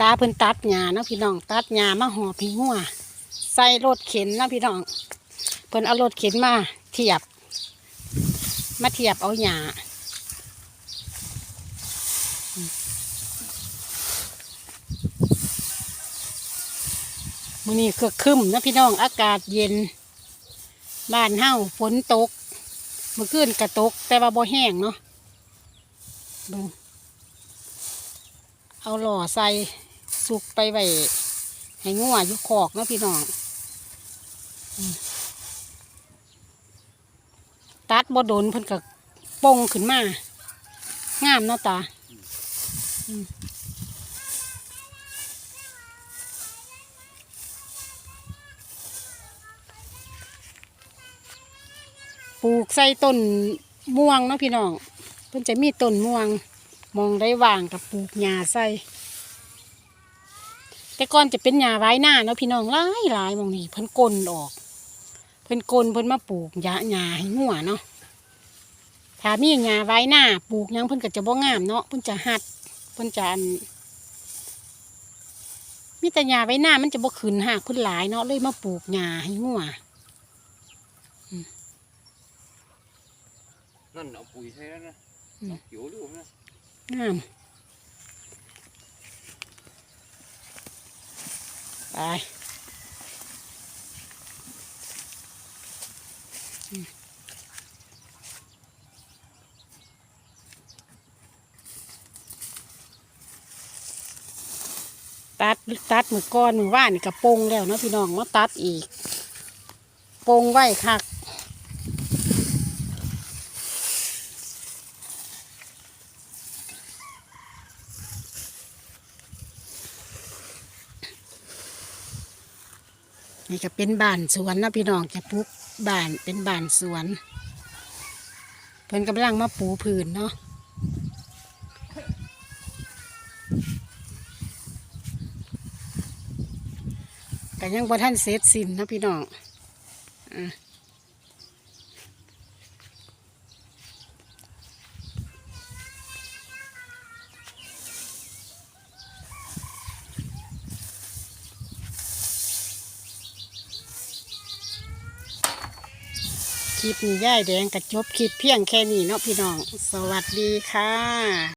ตาเพิ่นตัดหญ้าเนาะพี่น้อง ตัดหญ้ามาห่อพี่หัวใส่รถเข็นเนาะพี่น้อง เพิ่นเอารถเข็นมาเทียบ มาเทียบเอาหญ้าอืมมื้อนี้ก็ครึมนะพี่น้องอากาศเย็น บ้านเฮาฝนตก เมื่อคืนกระตก แต่ว่าบ่แห้งเนาะ เอาหล่อใส่สุกไปไว้ให้งัวอยู่คอกนะพี่น้องตัดบ่โดนเพิ่นก็ป่งขึ้นมางามเนาะตาปลูกใส่ต้นม่วงเนาะพี่น้องเพิ่นจะมีต้นม่วง มองได้ว่างกับปลูกหญ้าใส่ แต่ก่อนจะเป็นหญ้าไว้หน้าเนาะพี่น้องหลายหลายหมองนี้เพิ่นกลนออก เพิ่นกลนเพิ่นมาปลูกหญ้าหญ้าให้งัวเนาะถ้ามีหญ้าไว้หน้าปลูกหยังเพิ่นก็จะบ่งามเนาะเพิ่นจะหัดเพิ่นจะอันมีแต่หญ้าไว้หน้ามันจะบ่ขึ้นหากเพิ่นหลายเนาะเลยมาปลูกหญ้าให้งัวนั่นเอาปุ๋ยใช้แล้วนะอืมเอาเขียวดูนะ งาม ไปตัดตัดมือก้อนมือว่านี่กระโปรงแล้วเนาะพี่น้องมาตัดอีกโปรงไว้คัก นี่ก็เป็นบ้านสวนนะพี่น้องจะปลูกบ้านเป็นบ้านสวน เพิ่นกำลังมาปูพื้นเนาะแต่ยังบ่ท่านเสร็จสิ้นนะพี่น้องอะ ลิปนี้ย่ายแดงกระจบคลิปเพียงแค่นี้เนาะพี่น้อง สวัสดีค่ะ